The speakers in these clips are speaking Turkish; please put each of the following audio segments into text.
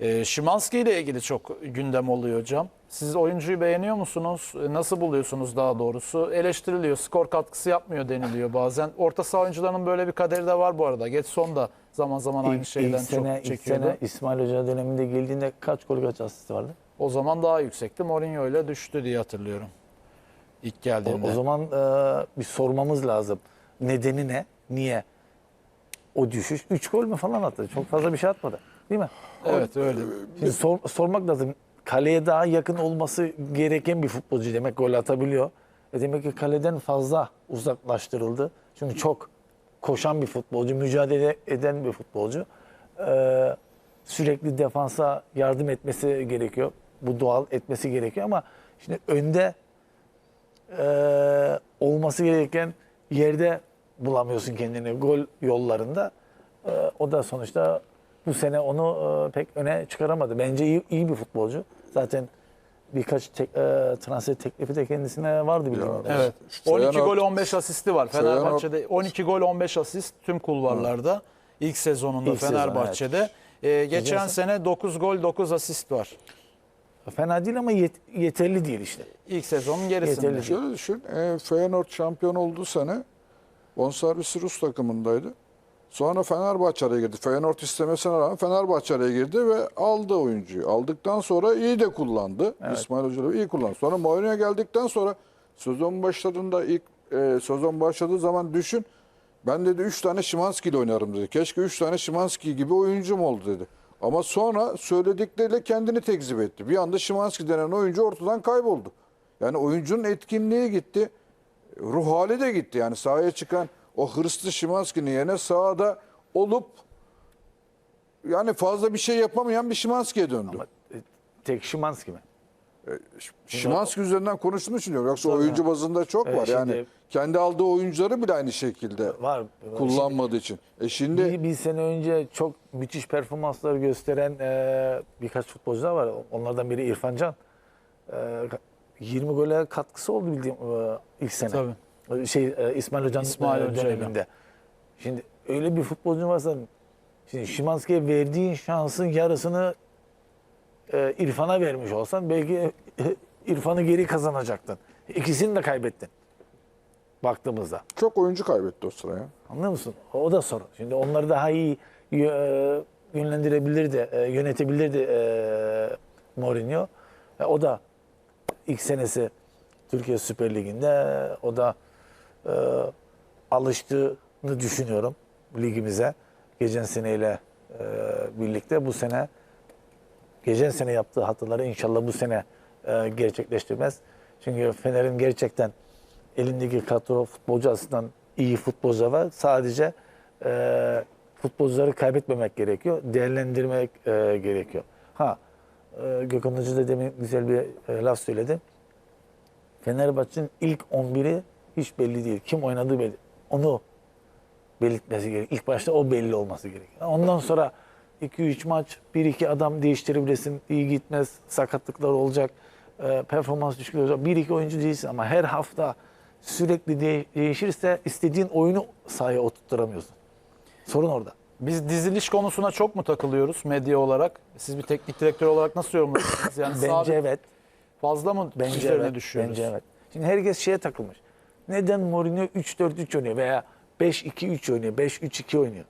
E, Şimanski ile ilgili çok gündem oluyor hocam. Siz oyuncuyu beğeniyor musunuz? E, Nasıl buluyorsunuz daha doğrusu? Eleştiriliyor, skor katkısı yapmıyor deniliyor bazen. Orta saha oyuncularının böyle bir kaderi de var bu arada. Getson da zaman zaman aynı İlk, şeyden ilk sene, çok ilk çekiyordu. sene İsmail Hoca döneminde geldiğinde kaç gol kaç asist vardı? O zaman daha yüksekti. Mourinho ile düştü diye hatırlıyorum. İlk O, geldiğinde. o zaman e, bir sormamız lazım. Nedeni ne? Niye? O düşüş 3 gol mü falan attı? Çok fazla bir şey atmadı. Değil mi? Evet öyle. Şimdi sor- sormak lazım. Kaleye daha yakın olması gereken bir futbolcu demek gol atabiliyor. E demek ki kaleden fazla uzaklaştırıldı. Çünkü çok koşan bir futbolcu, mücadele eden bir futbolcu. Ee, sürekli defansa yardım etmesi gerekiyor. Bu doğal etmesi gerekiyor ama şimdi önde e, olması gereken yerde bulamıyorsun kendini gol yollarında. E, o da sonuçta bu sene onu e, pek öne çıkaramadı. Bence iyi, iyi bir futbolcu. Zaten birkaç tek, e, transfer teklifi de kendisine vardı bildiğim kadarıyla. Evet. İşte 12 Feyenoord- gol 15 asisti var. Fenerbahçe'de 12 gol 15 asist tüm kulvarlarda. İlk sezonunda İlk sezon, Fenerbahçe'de. Ee, geçen Geçen sene 9 gol 9 asist var. Fena değil ama yet- yeterli değil işte. İlk sezonun gerisinde. Yeterli. Şöyle düşün. E, Feyenoord şampiyon olduğu sene bonservisi Rus takımındaydı. Sonra Fenerbahçe araya girdi. Feyenoord istemesine rağmen Fenerbahçe araya girdi ve aldı oyuncuyu. Aldıktan sonra iyi de kullandı. İsmail Hoca iyi kullandı. Sonra Mourinho geldikten sonra sezon başladığında ilk e, sezon başladığı zaman düşün. Ben dedi 3 tane Şimanski ile oynarım dedi. Keşke 3 tane Şimanski gibi oyuncum oldu dedi. Ama sonra söyledikleriyle kendini tekzip etti. Bir anda Şimanski denen oyuncu ortadan kayboldu. Yani oyuncunun etkinliği gitti. Ruh hali de gitti. Yani sahaya çıkan o hırslı Şimanski'nin yerine sahada olup yani fazla bir şey yapamayan bir Şimanski'ye döndü. Ama e, tek Şimanski mi? Şimanski üzerinden konuştuğum için diyorum. Yoksa oyuncu bazında çok Evet, var. Yani şimdi- kendi aldığı oyuncuları bile aynı şekilde Var. var. kullanmadığı için. E şimdi Bir, bir sene önce çok müthiş performanslar gösteren e, birkaç futbolcular var. Onlardan biri İrfan Can. E, 20 gole katkısı oldu bildiğim e, ilk sene. Tabii. Şey e, İsmail Hoca'nın İsmail e, Hoca'yla. döneminde. Şimdi öyle bir futbolcu varsa şimdi Şimanski'ye verdiğin şansın yarısını e, İrfan'a vermiş olsan belki e, İrfan'ı geri kazanacaktın. İkisini de kaybettin. Baktığımızda. çok oyuncu kaybetti o sıraya. Anlıyor musun? O da sorun. Şimdi onları daha iyi yö- yönlendirebilirdi, yönetebilirdi e, Mourinho. E, O da ilk senesi Türkiye Süper Ligi'nde o da e, alıştığını düşünüyorum ligimize. Geçen seneyle e, birlikte bu sene geçen sene yaptığı hataları inşallah bu sene e, gerçekleştirmez. Çünkü Fener'in gerçekten elindeki kadro futbolcu açısından iyi futbolcu var. Sadece e, futbolcuları kaybetmemek gerekiyor. Değerlendirmek e, gerekiyor. Ha e, Gökhan Hoca da demin güzel bir e, laf söyledi. Fenerbahçe'nin ilk 11'i hiç belli değil. Kim oynadığı belli. Onu belirtmesi gerekiyor. İlk başta o belli olması gerekiyor. Ondan sonra 2-3 maç 1-2 adam değiştirebilirsin. İyi gitmez. Sakatlıklar olacak. e, performans düşüklüğü olacak. 1-2 oyuncu değilsin ama her hafta sürekli de- değişirse istediğin oyunu sahaya oturtturamıyorsun. Sorun orada. Biz diziliş konusuna çok mu takılıyoruz medya olarak? Siz bir teknik direktör olarak nasıl yorumluyorsunuz? Yani Bence sabit- evet. fazla mı Bence üzerine evet. düşüyoruz? Bence evet. Şimdi herkes şeye takılmış. Neden Mourinho 3-4-3 oynuyor veya 5-2-3 oynuyor, 5-3-2 oynuyor?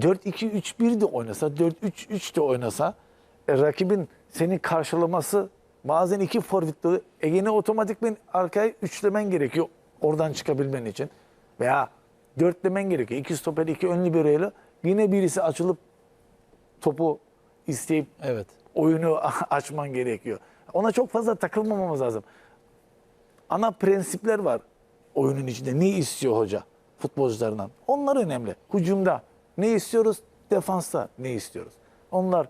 4-2-3-1 de oynasa, 4-3-3 de oynasa e, rakibin seni karşılaması bazen iki forvetleri Ege'ni otomatikmen arkaya üçlemen gerekiyor oradan çıkabilmen için. Veya dörtlemen gerekiyor. İki stoper, iki önlü bireyle yine birisi açılıp topu isteyip Evet. oyunu açman gerekiyor. Ona çok fazla takılmamamız lazım. Ana prensipler var oyunun içinde. Ne istiyor hoca futbolcularından? Onlar önemli. Hücumda ne istiyoruz? Defansta ne istiyoruz? Onlar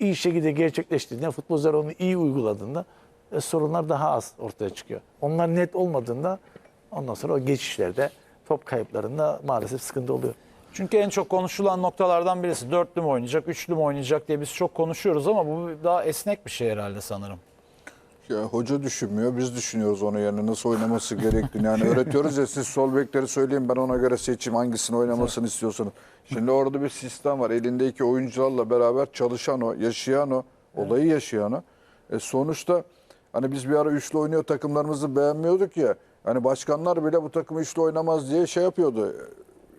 iyi şekilde gerçekleştiğinde, futbolcular onu iyi uyguladığında e, sorunlar daha az ortaya çıkıyor. Onlar net olmadığında ondan sonra o geçişlerde top kayıplarında maalesef sıkıntı oluyor. Çünkü en çok konuşulan noktalardan birisi dörtlü mü oynayacak, üçlü mü oynayacak diye biz çok konuşuyoruz ama bu daha esnek bir şey herhalde sanırım. Ya, hoca düşünmüyor, biz düşünüyoruz onun yerine nasıl oynaması gerektiğini. Yani öğretiyoruz ya siz sol bekleri söyleyin ben ona göre seçeyim hangisini oynamasını istiyorsanız. Şimdi orada bir sistem var. Elindeki oyuncularla beraber çalışan o, yaşayan o, olayı yaşayan o. E sonuçta hani biz bir ara üçlü oynuyor takımlarımızı beğenmiyorduk ya. Hani başkanlar bile bu takım üçlü oynamaz diye şey yapıyordu.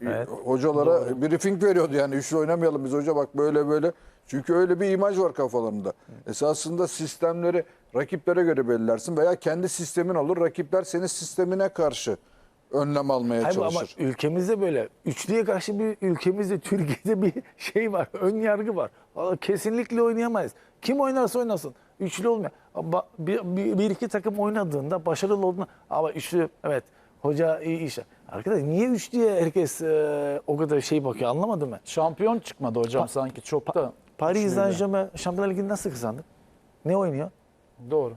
Evet. Hocalara briefing veriyordu yani üçlü oynamayalım biz hoca bak böyle böyle. Çünkü öyle bir imaj var kafalarında. Esasında sistemleri rakiplere göre belirlersin veya kendi sistemin olur. Rakipler senin sistemine karşı önlem almaya Hayır, ama çalışır. ülkemizde böyle. Üçlüye karşı bir ülkemizde, Türkiye'de bir şey var. Ön yargı var. Vallahi Kesinlikle oynayamayız. Kim oynarsa oynasın. Üçlü olmuyor. Ama Bir, bir, bir iki takım oynadığında başarılı olduğunda ama üçlü evet hoca iyi iş. Arkadaş niye üçlüye herkes e, o kadar şey bakıyor anlamadım ben. Şampiyon çıkmadı hocam sanki çok da. Paris üçlüyle. Saint Germain Şampiyonlar Ligi'ni nasıl kazandı? Ne oynuyor? Doğru.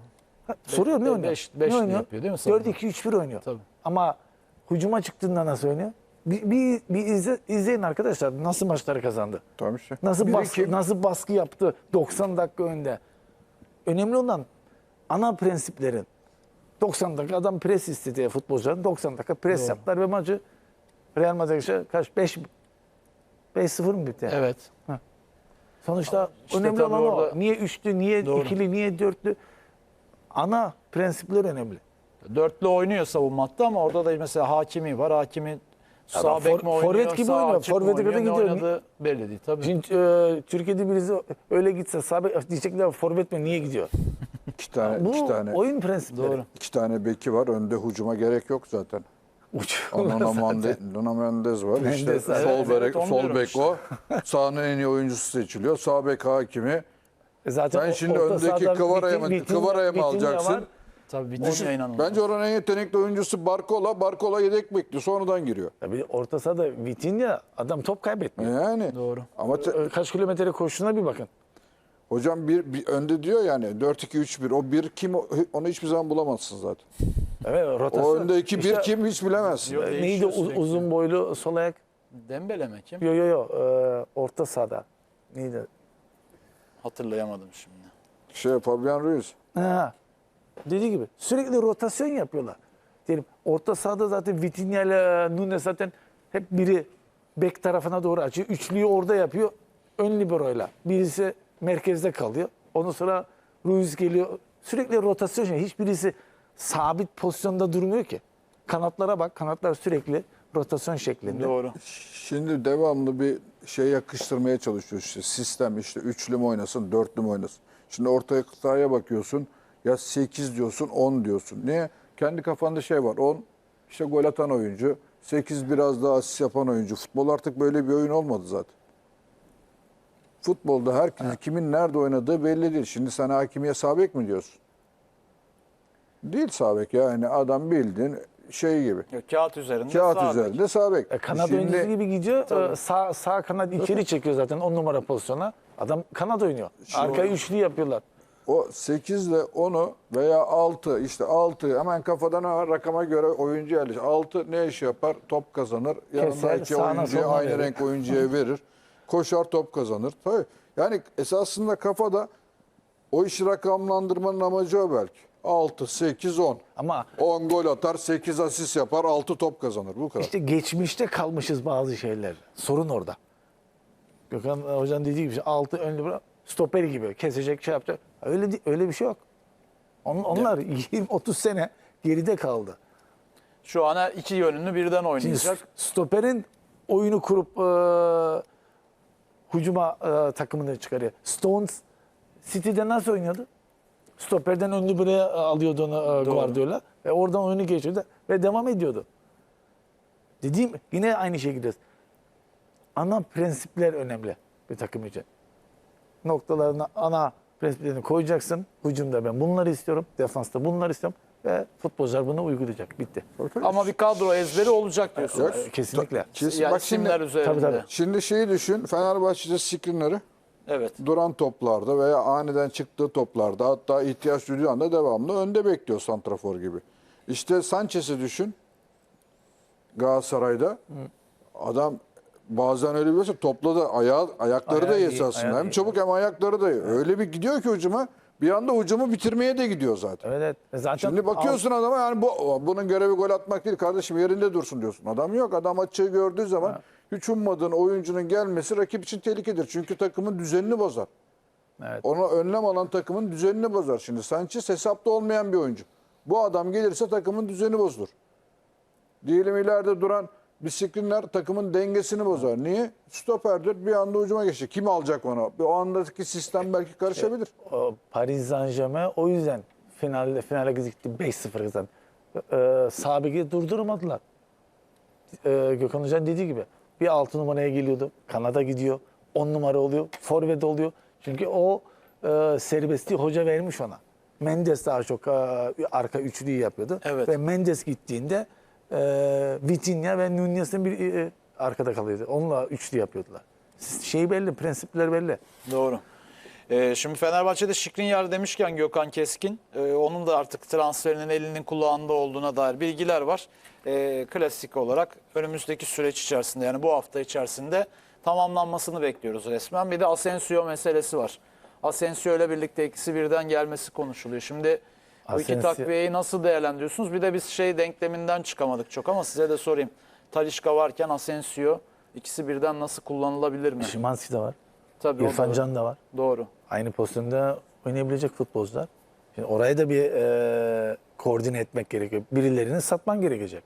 Ha, Soruyorum ne be- oynuyor? beş- beşli ne oynuyor? yapıyor değil mi sanırım? 4-2-3-1 oynuyor. Tabii. Ama hücuma çıktığında nasıl oynuyor? Bir, bir, bir izle, izleyin arkadaşlar nasıl maçları kazandı. Tamam işte. Nasıl Bir baskı, iki- nasıl baskı yaptı 90 dakika önde. Önemli olan ana prensiplerin 90 dakika adam pres istedi futbolcuların 90 dakika pres yaptılar ve maçı Real Madrid'e kaç 5 5-0 mı bitti? Evet. Sonuçta İşte önemli olan o. orada- Niye üçlü, niye Doğru. ikili, niye dörtlü? Ana prensipler önemli. Dörtlü oynuyor savunma hattı ama orada da mesela Hakimi var. Hakimi sağ Adam bek for- mi oynuyor, forvet gibi sağ oynuyor, forvete oynuyor, kadar ne gidiyor. oynadığı belli değil. Tabii. Şimdi e, Türkiye'de birisi öyle gitse sabit diyecekler forvet mi niye gidiyor? iki tane, Bu iki tane, oyun prensipleri. Doğru. iki tane beki var. Önde hucuma gerek yok zaten. Zaten. Mende, Nuno Mendes var. işte Mendes, sol, bek, evet, onu sol bek işte. o. Sahanın en iyi oyuncusu seçiliyor. Sağ bek hakimi. E Zaten Sen şimdi orta öndeki Kıvara'ya mı- Kıvara'ya mı alacaksın? var. Tabii inanılmaz. Bence oranın en yetenekli oyuncusu Barcola. Barcola yedek bekliyor. Sonradan giriyor. Tabii orta sahada Vitinha adam top kaybetmiyor. Yani. Doğru. Ama E, Kaç kilometre koştuğuna bir bakın. hocam bir, bir önde diyor yani 4-2-3-1. O bir kim onu hiçbir zaman bulamazsın zaten. Evet rotasyon. O önde iki bir İşte, kim hiç bilemezsin. Yok. e, Neydi uz- uzun boylu sol ayak? Dembele mi kim? Yo yo yo e, orta sahada. Neydi? Hatırlayamadım şimdi. Şey Fabian Ruiz. Ha. Dediği gibi sürekli rotasyon yapıyorlar. Diyelim orta sahada zaten Vitinha ile Nunes zaten hep biri bek tarafına doğru açıyor. Üçlüyü orada yapıyor. Ön liberoyla. Birisi merkezde kalıyor. Ondan sonra Ruiz geliyor. Sürekli rotasyon. Hiçbirisi sabit pozisyonda durmuyor ki. Kanatlara bak. Kanatlar sürekli rotasyon şeklinde. Doğru. Şimdi devamlı bir şey yakıştırmaya çalışıyor işte sistem işte üçlü mü oynasın dörtlü mü oynasın. Şimdi ortaya sahaya bakıyorsun ya 8 diyorsun 10 diyorsun. Niye? Kendi kafanda şey var 10 işte gol atan oyuncu 8 biraz daha asist yapan oyuncu. Futbol artık böyle bir oyun olmadı zaten. Futbolda herkes kimin nerede oynadığı belli değil. Şimdi sen hakimiye sabek mi diyorsun? Değil sabek yani adam bildiğin şey gibi. Yok, kağıt üzerinde. Kağıt sağ bek. üzerinde sabek. E, kanat Şimdi- oyuncusu gibi gidiyor. E, Sağ, sağ kanat içeri çekiyor zaten 10 numara pozisyona. Adam kanat oynuyor. Arkaya üçlü yapıyorlar. O 8 ile 10'u veya 6 işte 6 hemen kafadan rakama göre oyuncu yerleşir. 6 ne iş yapar? Top kazanır. Yanındaki oyuncuya aynı verir. renk oyuncuya verir. Koşar top kazanır. Tabii. Yani esasında kafada o işi rakamlandırmanın amacı o belki. 6, 8, 10. Ama 10 gol atar, 8 asist yapar, 6 top kazanır. Bu kadar. İşte geçmişte kalmışız bazı şeyler. Sorun orada. Gökhan Hoca'nın dediği gibi altı önlü bırak, stoperi gibi kesecek şey yapacak. Öyle di- öyle bir şey yok. On- onlar 20-30 sene geride kaldı. Şu an iki yönünü birden Şimdi oynayacak. s- stoperin oyunu kurup e, hücuma e, takımını çıkarıyor. Stones City'de nasıl oynuyordu? Stoperden önlü buraya alıyordu onu e, Guardiola ve oradan oyunu geçirdi ve devam ediyordu. Dediğim yine aynı gidiyoruz. Ana prensipler önemli bir takım için. Noktalarına ana prensiplerini koyacaksın. Hücumda ben bunları istiyorum. Defansta bunları istiyorum. Ve futbolcular bunu uygulayacak. Bitti. Ama bir kadro ezberi olacak diyorsun. Yok. Kesinlikle. Kesin. Yani Bak şimdi, isimler üzerinde. Tabii, tabii. şimdi şeyi düşün. Fenerbahçe'de screenleri Evet. duran toplarda veya aniden çıktığı toplarda hatta ihtiyaç duyduğu anda devamlı önde bekliyor santrafor gibi. İşte Sanchez'i düşün. Galatasaray'da adam bazen öyle şey topla da ayağı, ayakları da Ayağı iyi, esasında. ayağı Hem çabuk hem ayakları da iyi. Öyle bir gidiyor ki hücuma bir anda hücumu bitirmeye de gidiyor zaten. Evet, evet. E Zaten Şimdi bakıyorsun adama yani bu bunun görevi gol atmak değil kardeşim yerinde dursun diyorsun. Adam yok. Adam açığı gördüğü zaman hiç ummadığın oyuncunun gelmesi rakip için tehlikedir. Çünkü takımın düzenini bozar. Evet. Ona önlem alan takımın düzenini bozar. Şimdi Sanchez hesapta olmayan bir oyuncu. Bu adam gelirse takımın düzeni bozulur. Diyelim ileride duran disiplinler takımın dengesini bozar. Niye? Stoperdir bir anda ucuma geçecek. Kim alacak onu? O andaki sistem belki karışabilir. O Paris Saint Germain o yüzden finalde finale gitti 5-0 kazandı. Ee, Sabek'i durdurmadılar. Ee, Gökhan Hoca'nın dediği gibi bir 6 numaraya geliyordu. Kanada gidiyor. 10 numara oluyor. Forvet oluyor. Çünkü o e, serbestliği hoca vermiş ona. Mendes daha çok e, arka üçlüyü yapıyordu. Evet. Ve Mendes gittiğinde e, Vitinha ve Nunez'in bir e, arkada kalıyordu. Onunla üçlü yapıyordular. Şey belli, prensipler belli. Doğru. Ee, şimdi Fenerbahçe'de Şikrinyar demişken Gökhan Keskin, e, onun da artık transferinin elinin kulağında olduğuna dair bilgiler var. E, klasik olarak önümüzdeki süreç içerisinde yani bu hafta içerisinde tamamlanmasını bekliyoruz resmen. Bir de Asensio meselesi var. Asensio ile birlikte ikisi birden gelmesi konuşuluyor. Şimdi bu iki Asensio- takviyeyi nasıl değerlendiriyorsunuz? Bir de biz şey denkleminden çıkamadık çok ama size de sorayım. Talişka varken Asensio ikisi birden nasıl kullanılabilir mi? Şimanski de var. Tabii İrfan var. Can da var. Doğru. Aynı pozisyonda oynayabilecek futbolcular. Şimdi orayı da bir e, koordine etmek gerekiyor. Birilerini satman gerekecek.